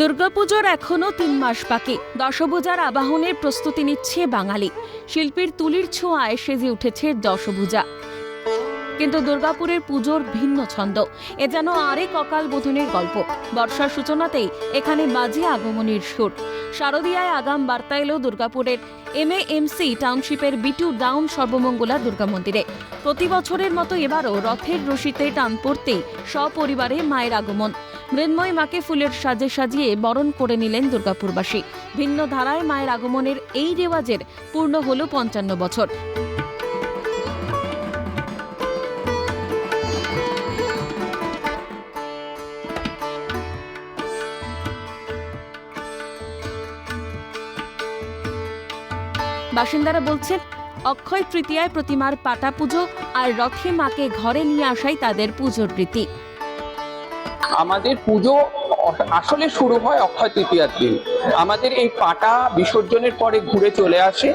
দুর্গাপুজোর এখনও তিন মাস বাকি। দশভূজার আবাহনের প্রস্তুতি নিচ্ছে বাঙালি। শিল্পীর তুলির ছোঁয়ায় সেজে উঠেছে দশভূজা। কিন্তু দুর্গাপুরের পুজোর ভিন্ন ছন্দ। এ যেন আরেক অকাল বোধনের গল্প। বর্ষার সূচনাতেই এখানে বাজে আগমনের সুর। শারদীয়ায় আগাম বার্তা এলো দুর্গাপুরের M A MC টাউনশিপের B two down Sarbamangala Durga মন্দিরে। প্রতি বছরের মতো এবারও রথের রশিতে টান পড়তেই সপরিবারে মায়ের আগমন। মৃন্ময় মাকে ফুলের সাজে সাজিয়ে বরণ করে নিলেন দুর্গাপুরবাসী। ভিন্ন ধারায় মায়ের আগমনের এই রেওয়াজের পূর্ণ হল পঞ্চান্ন বছর। বাসিন্দারা বলছেন, অক্ষয় তৃতীয়ায় প্রতিমার পাটা পুজো আর রথে মাকে ঘরে নিয়ে আসাই তাদের পুজোর রীতি আমাদের পুজো আসলে শুরু হয় অক্ষয় তৃতীয়ার দিন। আমাদের এই পাটা বিসর্জনের পরে ঘুরে চলে আসে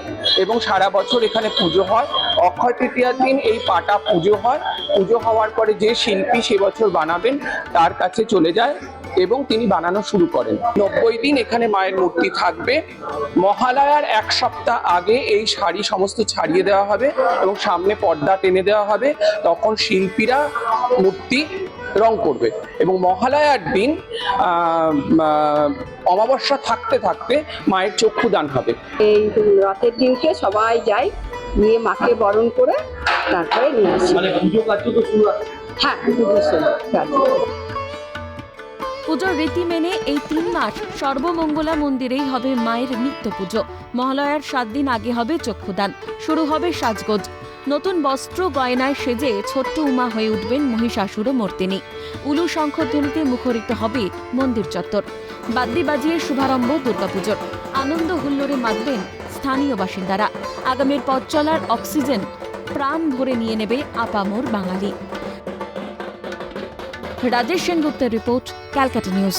এবং সারা বছর এখানে পুজো হয়। অক্ষয় তৃতীয়ার দিন এই পাটা পুজো হয়। পুজো হওয়ার পরে যে শিল্পী সে বছর বানাবেন তার কাছে চলে যায় এবং তিনি বানানো শুরু করেন। নব্বই দিন এখানে মায়ের মূর্তি থাকবে। মহালয়ার এক সপ্তাহ আগে এই শাড়ি সমস্ত ছাড়িয়ে দেওয়া হবে এবং সামনে পর্দা টেনে দেওয়া হবে। তখন শিল্পীরা মূর্তি রং করবে। এবং মহালয়ার দিন অমাবস্যা থাকতে থাকতে মায়ের চক্ষুদান হবে। এই রথের দিনকে সবাই যায় নিয়ে মাকে বরণ করে তারপরে নিয়ে আসি। মানে পুজো কার্য তো শুরু আছে। হ্যাঁ। পুজোর পুজোর রীতি মেনে এই তিন মাস সর্বমঙ্গলা মন্দিরেই হবে মায়ের নিত্য পুজো। মহালয়ার সাত দিন আগে হবে চক্ষুদান। শুরু হবে সাজগোজ। নতুন বস্ত্র গয়নায় সেজে ছোট্ট উমা হয়ে উঠবেন মহিষাসুর মর্তিনী। উলু শঙ্খধ্বনিতে মুখরিত হবে মন্দির চত্বর। বাদ্যি বাজিয়ে শুভারম্ভ দুর্গাপুজোর। আনন্দ হুল্লোড়ে মাতবেন স্থানীয় বাসিন্দারা। আগামীর পথ চলার অক্সিজেন প্রাণ ভরে নিয়ে নেবে আপামোর বাঙালি। রাজেশ সেনগুপ্তের রিপোর্ট, ক্যালকাটা নিউজ।